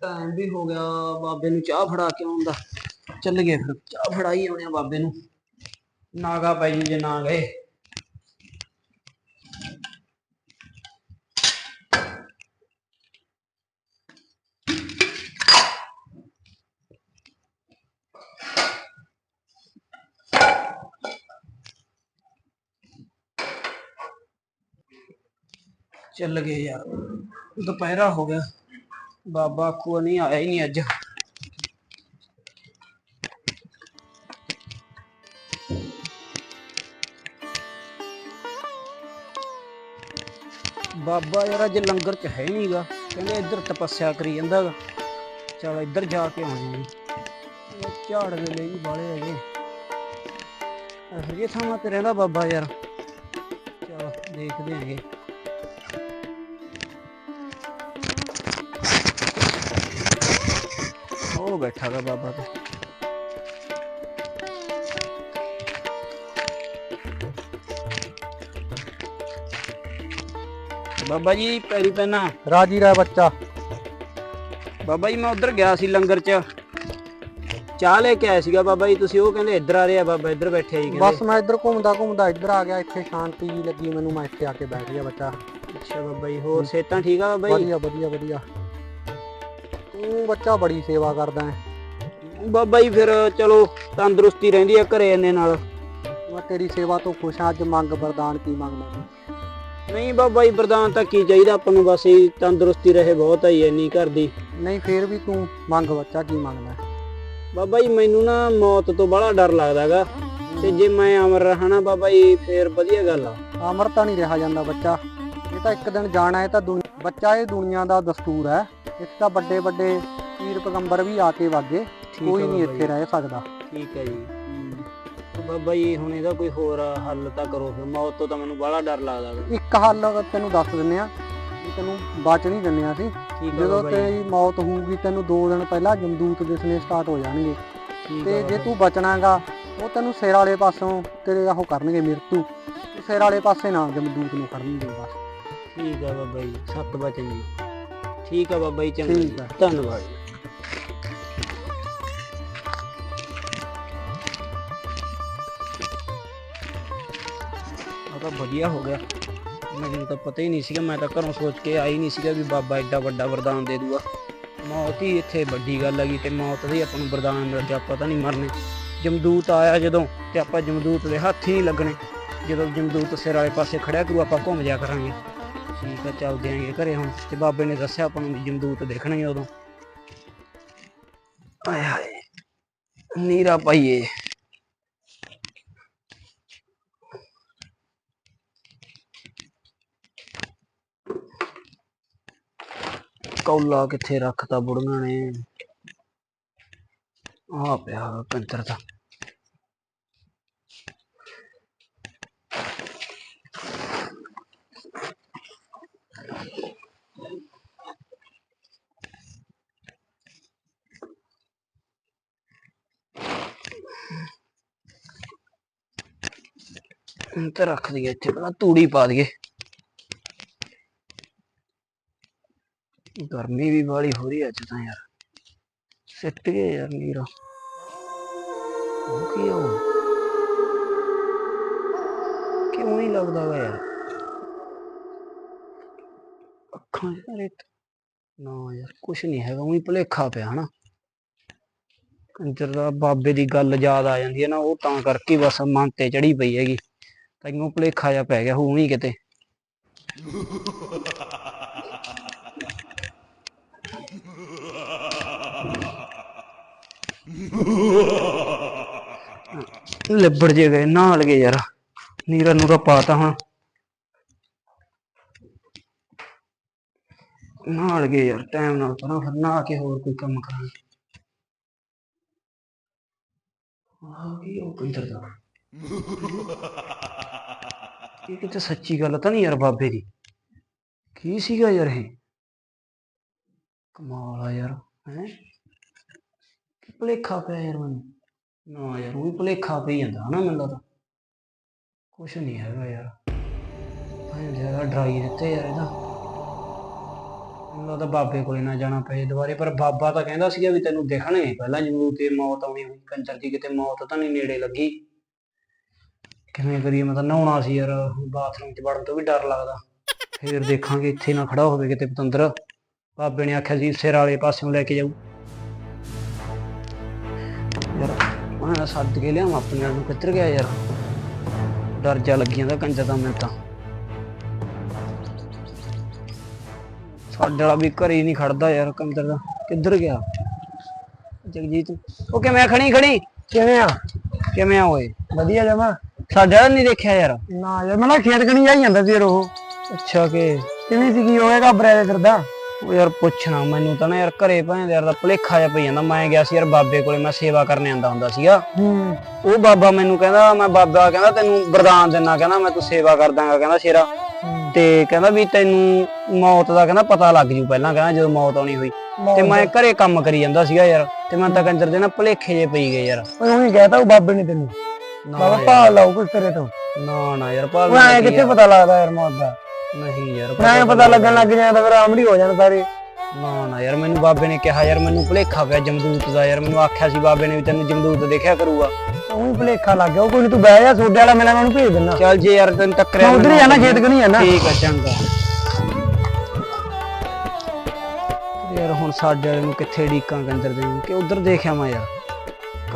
Time ਵੀ ਹੋ ਗਿਆ ਬਾਬੇ ਨੂੰ ਚਾਹ ਫੜਾ ਕੇ ਆਉਂਦਾ ਚੱਲ ਗਏ ਫਿਰ, ਚਾਹ ਫੜਾਈ ਆਉਣੇ ਆ ਬਾਬੇ ਨੂੰ। ਨਾਗਾ ਪੈ ਜੇ ਨਾ ਗਏ। ਚੱਲ ਗਏ ਯਾਰ, ਦੁਪਹਿਰਾ ਹੋ ਗਿਆ। ਬਾਬਾ ਕੋ ਨਹੀਂ ਆਇਆ ਹੀ ਨਹੀਂ ਅੱਜ। ਬਾਬਾ ਯਾਰ ਅੱਜ ਲੰਗਰ ਚ ਹੈ ਨਹੀਂਗਾ ਕਹਿੰਦੇ ਇੱਧਰ ਤਪੱਸਿਆ ਕਰੀ ਜਾਂਦਾਗਾ। ਚਲ ਇੱਧਰ ਜਾ ਕੇ ਆਉਂਦੇ ਹਾਂ ਝਾੜ ਦੇ ਲਈ ਬਾਲੇ ਹੈਗੇ। ਹਜੇ ਥਾਂ ਤੇ ਰਹਿੰਦਾ ਬਾਬਾ ਯਾਰ। ਚਲ ਦੇਖਦੇ ਹੈਗੇ। ਉਹ ਬੈਠਾ ਗਾ ਬਾਬਾ ਤੇ। ਬਾਬਾ ਜੀ ਪੈਰੀ ਪੈਣਾ। ਰਾਜੀ ਰਹਿ ਬੱਚਾ। ਬਾਬਾ ਜੀ ਮੈਂ ਉਧਰ ਗਿਆ ਸੀ ਲੰਗਰ ਚ। ਚਾਹ ਲੈ ਕੇ ਆਇਆ ਸੀਗਾ ਬਾਬਾ ਜੀ ਤੁਸੀਂ ਉਹ ਕਹਿੰਦੇ ਇੱਧਰ ਆ ਰਿਹਾ ਬਾਬਾ ਇੱਧਰ ਬੈਠਿਆ ਜੀ ਬਸ ਮੈਂ ਇੱਧਰ ਘੁੰਮਦਾ ਘੁੰਮਦਾ ਇੱਧਰ ਆ ਗਿਆ ਇੱਥੇ ਸ਼ਾਂਤੀ ਜੀ ਲੱਗੀ ਮੈਨੂੰ ਮੈਂ ਇੱਥੇ ਆ ਕੇ ਬੈਠ ਗਿਆ ਬੱਚਾ। ਅੱਛਾ ਬਾਬਾ ਜੀ ਹੋਰ ਸਿਹਤਾਂ ਠੀਕ ਆ ਬਾਬਾ ਜੀ? ਵਧੀਆ ਵਧੀਆ ਵਧੀਆ। ਤੂੰ ਬੱਚਾ ਬੜੀ ਸੇਵਾ ਕਰਦਾ ਹੈ। ਬਾਬਾ ਜੀ ਫਿਰ ਚਲੋ ਤੰਦਰੁਸਤੀ ਰਹਿੰਦੀ ਆ ਘਰੇ ਇੰਨੇ ਨਾਲ। ਮੈਂ ਤੇਰੀ ਸੇਵਾ ਤੋਂ ਖੁਸ਼ ਹਾਂ ਅੱਜ ਮੰਗ ਵਰਦਾਨ ਕੀ ਮੰਗਦਾ ਤੂੰ? ਨਹੀਂ ਬਾਬਾ ਜੀ ਵਰਦਾਨ ਤਾਂ ਕੀ ਚਾਹੀਦਾ ਆਪਾਂ ਨੂੰ ਬਸ ਇਹ ਤੰਦਰੁਸਤੀ ਰਹੇ ਬਹੁਤ ਆਈ ਇੰਨੀ ਘਰ ਦੀ। ਨਹੀਂ ਫੇਰ ਵੀ ਤੂੰ ਮੰਗ ਬੱਚਾ ਕੀ ਮੰਗਦਾ? ਹੈ? ਬਾਬਾ ਜੀ ਮੈਨੂੰ ਨਾ ਮੌਤ ਤੋਂ ਬੜਾ ਡਰ ਲੱਗਦਾਗਾ। ਤੇ ਜੇ ਮੈਂ ਅਮਰ ਰਹਾ ਨਾ ਬਾਬਾ ਜੀ ਫੇਰ ਵਧੀਆ ਗੱਲ ਆ। ਅਮਰਤਾ ਨਹੀਂ ਰਿਹਾ ਜਾਂਦਾ ਬੱਚਾ। ਇਹ ਤਾਂ ਇੱਕ ਦਿਨ ਜਾਣਾ ਹੈ ਤਾਂ ਦੁਨੀ- ਬੱਚਾ ਇਹ ਦੁਨੀਆ ਦਾ ਦਸਤੂਰ ਹੈ। ਇੱਥੇ ਤਾਂ ਵੱਡੇ ਵੱਡੇ ਪੀਰ ਪੈਗੰਬਰ ਵੀ ਆ ਕੇ ਵਾਗੇ ਠੀਕ ਕੋਈ ਆ ਨਹੀਂ ਬਾਬਾ ਇੱਥੇ ਰਹਿ ਸਕਦਾ। ਠੀਕ ਹੈ ਜੀ। ਤੇ ਬਾਬਾ ਜੀ ਹੁਣ ਇਹਦਾ ਕੋਈ ਹੋਰ ਹੱਲ ਤਾਂ ਕਰੋ ਫਿਰ। ਮੌਤ ਤੋਂ ਤਾਂ ਮੈਨੂੰ ਬੜਾ ਡਰ ਲੱਗਦਾਗਾ ਇੱਕ ਹੱਲ ਤੈਨੂੰ ਦੱਸ ਦਿੰਨੇ ਆ ਵੀ ਤੈਨੂੰ ਬਚ ਨਹੀਂ ਦਿੰਨੇ ਅਸੀਂ। ਠੀਕ ਆ ਜਦੋਂ ਬਾਬਾ ਜੀ। ਤੇਰੀ ਮੌਤ ਹੋਊਗੀ ਤੈਨੂੰ 2 ਦਿਨ ਪਹਿਲਾਂ ਜਮਦੂਤ ਦਿਸਣੇ ਸਟਾਰਟ ਹੋ ਜਾਣਗੇ। ਠੀਕ ਤੇ ਜੇ ਬਾਬਾ ਤੂੰ ਬਚਣਾਗਾ ਉਹ ਤੈਨੂੰ ਸਿਰ ਵਾਲੇ ਪਾਸੋਂ ਤੇਰੇ ਉਹ ਕਰਨਗੇ ਮਿਰਤੂ। ਤੂੰ ਸਿਰ ਵਾਲੇ ਪਾਸੇ ਨਾ ਜਮਦੂਤ ਨੂੰ ਖੜਨਗੇ ਬਸ। ਜੀ। ਠੀਕ ਆ ਬਾਬਾ ਜੀ। ਸੱਤ ਬਚਨ ਜੀ। ਠੀਕ ਆ ਬਾਬਾ ਜੀ ਚੰਗਾ ਠੀਕ ਜੀ ਆ। ਧੰਨਵਾਦ। ਜੀ ਆ ਤਾਂ ਵਧੀਆ ਹੋ ਗਿਆ। ਮੈਨੂੰ ਤਾਂ ਪਤਾ ਹੀ ਨਹੀਂ ਸੀਗਾ ਮੈਂ ਤਾਂ ਘਰੋਂ ਸੋਚ ਕੇ ਆਈ ਨਹੀਂ ਸੀਗਾ ਵੀ ਬਾਬਾ ਐਡਾ ਵੱਡਾ ਵਰਦਾਨ ਦੇ ਦੂਗਾ। ਮੌਤ ਹੀ ਇੱਥੇ ਵੱਡੀ ਗੱਲ ਹੈਗੀ ਤੇ ਮੌਤ ਦੇ ਆਪਾਂ ਨੂੰ ਵਰਦਾਨ ਮਿਲ ਗਿਆ ਪਤਾ ਨਹੀਂ ਮਰਨੇ। ਜਮਦੂਤ ਆਇਆ ਜਦੋਂ ਤੇ ਆਪਾਂ ਜਮਦੂਤ ਦੇ ਹੱਥ ਹੀ ਨਹੀਂ ਲੱਗਣੇ। ਜਦੋਂ ਜਮਦੂਤ ਸਿਰ ਵਾਲੇ ਪਾਸੇ ਖੜਿਆ ਕਰੂ ਆਪਾਂ ਘੁੰਮ ਜਾ ਕਰਾਂਗੇ। ਠੀਕ ਆ, ਚੱਲਦੇ ਆਂਗੇ ਘਰੇ ਹੁਣ। ਤੇ ਬਾਬੇ ਨੇ ਦੱਸਿਆ ਆਪਾਂ ਨੂੰ ਵੀ ਜਮਦੂਤ ਦੇਖਣਗੇ ਉਦੋਂ। ਆਏ ਹਾਏ, ਨੀਰਾ ਪਾਈਏ। ਕੌਲਾ ਕਿੱਥੇ ਰੱਖਤਾ ਬੁੜੀਆਂ ਨੇ? ਆ ਪਿਆ ਕੰਤਰ ਦਾ ਹੁਣ ਤਾਂ ਰੱਖ ਦਈਏ ਇੱਥੇ, ਪਹਿਲਾਂ ਤੂੜੀ ਪਾ ਦਈਏ। ਗਰਮੀ ਵੀ ਬਾਲੀ ਹੋ ਰਹੀ ਹੈ ਅੱਜ ਤਾਂ ਯਾਰ। ਸਿੱਟ ਗਏ ਯਾਰ ਨੀਰਾ। ਉਹ ਕੀ ਆ ਕਿਉਂ ਨਹੀਂ ਲੱਗਦਾ ਵਾ ਯਾਰ? ਅੱਖਾਂ 'ਚ ਨਾ ਯਾਰ, ਕੁਛ ਨਹੀਂ ਹੈਗਾ, ਉਹੀ ਭੁਲੇਖਾ ਪਿਆ ਹਨਾ। ਕੰਜਰ ਦਾ ਬਾਬੇ ਦੀ ਗੱਲ ਯਾਦ ਆ ਜਾਂਦੀ ਹੈ ਨਾ, ਉਹ ਤਾਂ ਕਰਕੇ ਬਸ ਮਨ ਤੇ ਚੜੀ ਪਈ ਹੈਗੀ। ਤੈਨੂੰ ਭੁਲੇਖਾ ਜਿਹਾ ਪੈ ਗਿਆ, ਹੋਊ ਹੀ ਕਿਤੇ। ਲਿਬੜ ਜੇ ਗਏ, ਨਾਲ ਗਏ ਯਾਰ। ਨੀਰਾ ਨੂਰਾ ਪਾਤਾ ਹੁਣ ਨਾਲ ਗਏ ਯਾਰ ਟਾਈਮ ਨਾਲ ਪਰਾਂ ਫਿਰ ਨਹਾ ਕੇ ਹੋਰ ਕੋਈ ਕੰਮ ਕਰਾਂਗੇ ਆ ਕੀ ਉਹ ਕੰਦਰ ਦਾ। ਇਹ ਕਿਤੇ ਸੱਚੀ ਗੱਲ ਤਾਂ ਨਹੀਂ ਯਾਰ ਬਾਬੇ ਦੀ? ਕੀ ਸੀਗਾ ਯਾਰ ਇਹ? ਕਮਾਲ ਆ ਯਾਰ, ਹੈ? ਭੁਲੇਖਾ ਪਿਆ ਯਾਰ ਮੈਨੂੰ? ਨਾ ਯਾਰ, ਉਹ ਭੁਲੇਖਾ ਪਈ ਜਾਂਦਾ ਹਨਾ ਮੈਨੂੰ ਤਾਂ ਕੁਛ ਨਹੀਂ ਹੈਗਾ ਯਾਰ। ਭਾਈ ਜ਼ਿਆਦਾ ਡਰਾਈ ਦਿੱਤੇ ਯਾਰ ਇਹਦਾ। ਮੈਨੂੰ ਤਾਂ ਬਾਬੇ ਕੋਲੇ ਨਾ ਜਾਣਾ ਪਏ ਦੁਬਾਰੇ, ਪਰ ਬਾਬਾ ਤਾਂ ਕਹਿੰਦਾ ਸੀਗਾ ਵੀ ਤੈਨੂੰ ਦਿਖਣੇ। ਪਹਿਲਾਂ ਜਦੋਂ ਤੇ ਮੌਤ ਆਉਣੀ ਹੋਈ ਕੰਜਰ ਦੀ ਕਿਤੇ ਮੌਤ ਤਾਂ ਨਹੀਂ ਨੇੜੇ ਲੱਗੀ। ਕਿਵੇਂ ਕਰੀਏ? ਮੈਂ ਤਾਂ ਨਹਾਉਣਾ ਸੀ ਯਾਰ ਬਾਥਰੂਮ 'ਚ ਵੜਨ ਤੋਂ ਵੀ ਡਰ ਲੱਗਦਾ। ਫੇਰ ਦੇਖਾਂਗੇ ਇੱਥੇ ਨਾ ਖੜਾ ਹੋਵੇ ਕਿਤੇ ਪਤੰਦਰ। ਬਾਬੇ ਨੇ ਆਖਿਆ ਸੀ ਸਿਰ ਵਾਲੇ ਪਾਸਿਓਂ ਲੈ ਕੇ ਜਾਊ। ਯਾਰ ਉਹਨਾਂ ਸੱਦ ਕੇ ਲਿਆਵਾਂ ਆਪਣੇ ਨਾਲ ਨੂੰ, ਕਿੱਧਰ ਗਿਆ ਯਾਰ? ਡਰ ਜਾ ਲੱਗੀ ਜਾਂਦਾ ਕੰਜਰ ਦਾ ਮੈਨੂੰ ਤਾਂ। ਸਾਡੇ ਵਾਲਾ ਵੀ ਘਰੇ ਨਹੀਂ ਖੜਦਾ ਯਾਰ ਕੰਜਰ ਦਾ। ਕਿੱਧਰ ਗਿਆ? ਜਗਜੀਤ। ਉਹ ਕਿਵੇਂ ਖਣੀ ਖਣੀ ਕਿਵੇਂ ਆ? ਕਿਵੇਂ ਆ ਓਏ? ਵਧੀਆ ਜਮਾ। ਸਾਡਾ ਨਹੀਂ ਦੇਖਿਆ ਯਾਰ। ਨਾ ਯਾਰ ਮੈਂ ਨਾ ਖੇਤ ਕਣੀ ਜਾਈ ਜਾਂਦਾ ਸੀ ਯਾਰ ਉਹ। ਅੱਛਾ ਕਿ? ਕਿਵੇਂ ਸੀ ਕੀ ਹੋਏਗਾ ਬਰੇਦੇ ਫਿਰਦਾ ਉਹ ਯਾਰ ਪੁੱਛਣਾ ਮੈਨੂੰ ਤਾਂ ਨਾ ਯਾਰ ਘਰੇ ਭਾਂ ਯਾਰ ਦਾ ਭੁਲੇਖਾ ਜਿਹਾ ਪਈ ਜਾਂਦਾ। ਮੈਂ ਗਿਆ ਸੀ ਯਾਰ ਬਾਬੇ ਕੋਲੇ ਮੈਂ ਸੇਵਾ ਕਰਨ ਆਂਦਾ ਹੁੰਦਾ ਸੀਗਾ। ਹੂੰ। ਉਹ ਬਾਬਾ ਮੈਨੂੰ ਕਹਿੰਦਾ ਮੈਂ ਬਾਬਾ ਕਹਿੰਦਾ ਤੈਨੂੰ ਵਰਦਾਨ ਦਿੰਨਾ ਕਹਿੰਦਾ ਮੈਂ ਤੂੰ ਸੇਵਾ ਕਰ ਦਾਂਗਾ ਕਹਿੰਦਾ ਸ਼ੇਰਾ। ਤੇ ਕਹਿੰਦਾ ਵੀ ਤੈਨੂੰ ਮੌਤ ਦਾ ਕਹਿੰਦਾ ਪਤਾ ਲੱਗ ਜੂ ਪਹਿਲਾਂ ਕਹਿੰਦਾ ਜਦੋਂ ਮੌਤ ਆਉਣੀ ਹੋਈ। ਤੇ ਮੈਂ ਘਰੇ ਕੰਮ ਕਰੀ ਜਾਂਦਾ ਸੀਗਾ ਯਾਰ। ਤੇ ਮੈਂ ਤਾਂ ਕੰਜਰ ਦੇ ਨਾ ਭੁਲੇਖੇ ਜੇ ਪਈ ਗਏ ਯਾਰ। ਉਹੀ ਕਹਿਤਾ ਉਹ ਬਾਬੇ ਨੇ ਤੈਨੂੰ। ਨਾ ਬਾਬਾ ਯਾਰ, ਭਾਲ ਲਾਓ ਤੇਰੇ ਤੋਂ। ਨਾ ਨਾ ਯਾਰ ਭਾਲ ਉਹ ਐ ਕਿੱਥੇ ਪਤਾ ਲੱਗਦਾ ਯਾਰ ਮੌਤ ਦਾ? ਨਹੀਂ ਯਾਰ ਐ ਪਤਾ ਲੱਗਣ ਲੱਗ ਜਾਂਦਾ ਫਿਰ ਆਮੜੀ ਹੋ ਜਾਣ ਸਾਰੇ। ਨਾ ਨਾ ਯਾਰ ਮੈਨੂੰ ਬਾਬੇ ਨੇ ਕਿਹਾ ਯਾਰ ਮੈਨੂੰ ਭੁਲੇਖਾ ਪਿਆ ਜਮਦੂਤ ਦਾ ਯਾਰ ਮੈਨੂੰ ਆਖਿਆ ਸੀ ਬਾਬੇ ਨੇ ਵੀ ਤੈਨੂੰ ਜਮਦੂਤ ਦੇਖਿਆ ਕਰੂਗਾ। ਉਹੀ ਭੁਲੇਖਾ ਲੱਗ ਗਿਆ ਉਹ ਕੋਈ ਨੀ ਤੂੰ ਬਹਿ ਜਾ ਸੋਡੇ ਵਾਲਾ ਮੇਲਾ ਮੈਨੂੰ ਭੇਜ ਦਿੰਦਾ। ਚੱਲ ਜੇ ਯਾਰ ਤੈਨੂੰ ਟੱਕਰਿਆ ਮੈਂ ਉਧਰ ਹੀ ਜਾਣਾ ਖੇਤ ਕਣੀ ਜਾਣਾ। ਠੀਕ ਆ ਚੰਗਾ। ਯਾਰ ਹੁਣ ਸਾਡੇ ਵਾਲੇ ਨੂੰ ਕਿੱਥੇ ਢੀਕਾਂ ਕੰਜਰ ਦੇ ਕਿ ਉਧਰ ਦੇਖਿਆ ਮੈਂ ਯਾਰ।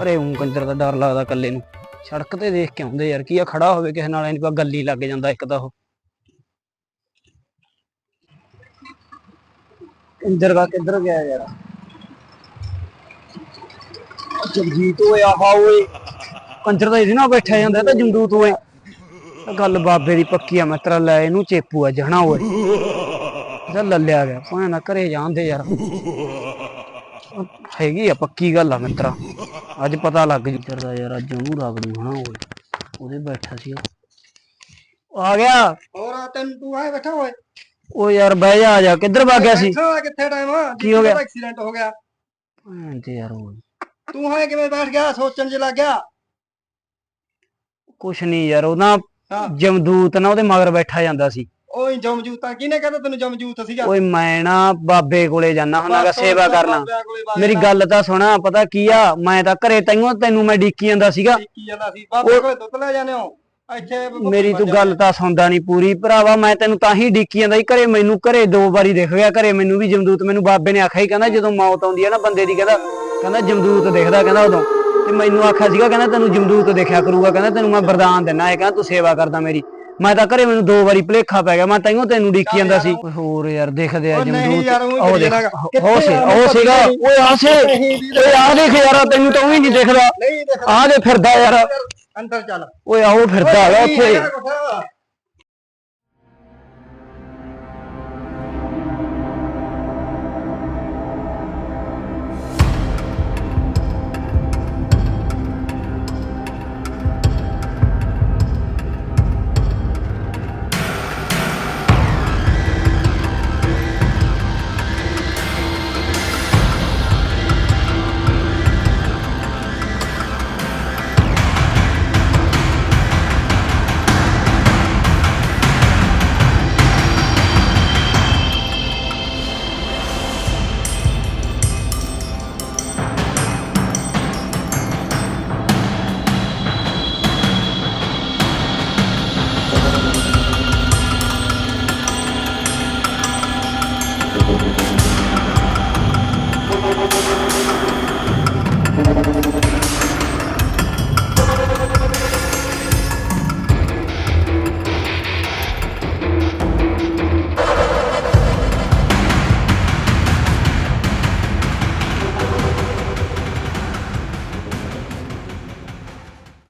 ਘਰੇ ਹੂੰ ਕੰਜਰ ਦਾ ਡਰ ਲੱਗਦਾ ਇਕੱਲੇ ਨੂੰ। ਸੜਕ ਤੇ ਦੇਖ ਕੇ ਆਉਂਦੇ ਯਾਰ, ਕੀ ਆ, ਖੜਾ ਹੋਵੇ ਕਿਸੇ ਨਾਲ ਨਹੀਂ ਗੱਲੀ ਲੱਗ ਜਾਂਦਾ ਇੱਕ ਤਾਂ ਉਹ। ਕੰਜਰ ਦਾ ਕਿੱਧਰ ਗਿਆ ਯਾਰ? ਜਗਜੀਤ ਓਏ, ਆਹਾ ਓਏ। ਕੰਜਰ ਦਾ ਇਹਦੇ ਨਾਲ ਬੈਠਿਆ ਜਾਂਦਾ, ਇਹ ਤਾਂ ਜਮਦੂਤ ਓਏ। ਇਹ ਗੱਲ ਬਾਬੇ ਦੀ ਪੱਕੀ ਆ, ਮੈਂ ਲੈ ਇਹਨੂੰ ਚੇਪੂ ਆ ਜਹਣਾ ਓਏ। ਇਹਦਾ ਲੱਲਿਆ ਗਿਆ, ਭਾਵੇਂ ਨਾ ਘਰੇ ਜਾਂਦੇ ਯਾਰ। ਹੈਗੀ ਆ ਪੱਕੀ ਗੱਲ ਆ ਮਿੱਤਰਾ। ਅੱਜ ਪਤਾ ਲੱਗ ਜੂ ਤੇਰਾ ਯਾਰ ਅੱਜ ਉਹਨੂੰ ਰੱਖ ਦੂ ਹਨਾ ਓਏ ਉਹਦੇ ਬੈਠਾ ਸੀ ਉਹ। ਆ ਗਿਆ। ਹੋਰ ਤੈਨੂੰ ਤੂੰ ਆਏ ਬੈਠਾ ਓਏ ਉਹ ਯਾਰ ਬਹਿ ਜਾ ਆ ਜਾ। ਕਿੱਧਰ ਭੱਗ ਗਿਆ ਸੀ? ਬੈਠਾ ਕਿੱਥੇ ਟਾਈਮ ਕੀ ਹੋ ਗਿਆ? ਐਕਸੀਡੈਂਟ ਹੋ ਗਿਆ। ਭੈਣ ਤੇ ਯਾਰ ਓਏ ਤੂੰ ਹਾਏ ਕਿਵੇਂ ਬੈਠ ਗਿਆ? ਸੋਚਣ ਚ ਲੱਗ ਗਿਆ। ਕੁਛ ਨਹੀਂ ਯਾਰ ਉਹ ਨਾ ਹਾਂ। ਜਮਦੂਤ ਨਾ ਉਹਦੇ ਮਗਰ ਬੈਠਾ ਜਾਂਦਾ ਸੀ। ਓਏ ਜਮਜੂਤਾ ਕਿਹਨੇ ਕਹਿੰਦਾ ਤੈਨੂੰ ਜਮਜੂਤ ਸੀਗਾ? ਓਏ ਮੈਂ ਨਾ ਬਾਬੇ ਕੋਲੇ ਜਾਣਾ ਹੁੰਨਾਗਾ ਸੇਵਾ ਕਰਨਾ। ਬਾਬਿਆਂ ਕੋਲੇ ਵਗ ਮੇਰੀ ਗੱਲ ਤਾਂ ਸੁਣਾ ਪਤਾ ਕੀ ਆ? ਮੈਂ ਤਾਂ ਘਰੇ ਤੈਨੂੰ ਤੈਨੂੰ ਮੈਂ ਡੀਕੀ ਜਾਂਦਾ ਸੀਗਾ। ਕੀ ਜਾਂਦਾ ਸੀ। ਬਾਬੇ ਕੋਲੇ ਦੁੱਧ ਲੈ ਜਾਂਦੇ ਹੋ? ਇੱਥੇ ਮੇਰੀ ਤੂੰ ਗੱਲ ਤਾਂ ਸੁਣਦਾ ਨਹੀਂ ਪੂਰੀ। ਭਰਾਵਾ ਮੈਂ ਤੈਨੂੰ ਤਾਂ ਹੀ ਡੀਕੀ ਜਾਂਦਾ ਸੀ। ਘਰੇ ਮੈਨੂੰ ਘਰੇ ਦੋ ਵਾਰੀ ਦਿਖ ਗਿਆ ਘਰੇ ਮੈਨੂੰ ਵੀ ਜਮਦੂਤ ਮੈਨੂੰ ਬਾਬੇ ਨੇ ਆਖਿਆ ਹੀ ਕਹਿੰਦਾ ਜਦੋਂ ਮੌਤ ਆਉਂਦੀ ਹੈ ਨਾ ਬੰਦੇ ਦੀ ਕਹਿੰਦਾ ਕਹਿੰਦਾ ਜਮਦੂਤ ਦਿਖਦਾ ਕਹਿੰਦਾ ਉਦੋਂ। ਤੇ ਮੈਨੂੰ ਆਖਿਆ ਸੀਗਾ ਕਹਿੰਦਾ ਤੈਨੂੰ ਜਮਦੂਤ ਦੇਖਿਆ ਕਰੂਗਾ। ਕਹਿੰਦਾ ਤੈਨੂੰ ਮੈਂ ਵਰਦਾਨ ਦਿੰਨਾ ਇਹ ਕਹਿੰਦਾ ਤੂੰ ਸੇਵਾ ਕਰਦਾ ਮੇਰੀ। ਮੈਂ ਤਾਂ ਘਰੇ ਮੈਨੂੰ ਦੋ ਵਾਰੀ ਭੁਲੇਖਾ ਪੈ ਗਿਆ ਮੈਂ ਤੈਨੂੰ ਤੈਨੂੰ ਡੀਕੀ ਜਾਂਦਾ ਸੀ। ਓਏ ਹੋਰ ਯਾਰ ਦੇਖਦੇ ਆ ਜਮਦੂਤ ਉਹ ਦੇਖ। ਉਹ ਸੀ ਉਹ ਸੀਗਾ ਓਏ ਆ ਸੀ ਓਏ ਆ ਦੇਖ ਯਾਰ ਤੈਨੂੰ ਤਾਂ ਉਹ ਵੀ ਨਹੀਂ ਦਿਖਦਾ। ਆ ਦੇ ਫਿਰਦਾ ਯਾਰ। ਅੰਦਰ ਚੱਲ। ਓਏ ਆਓ ਫਿਰਦਾ ਨਹੀਂ ਉੱਥੇ।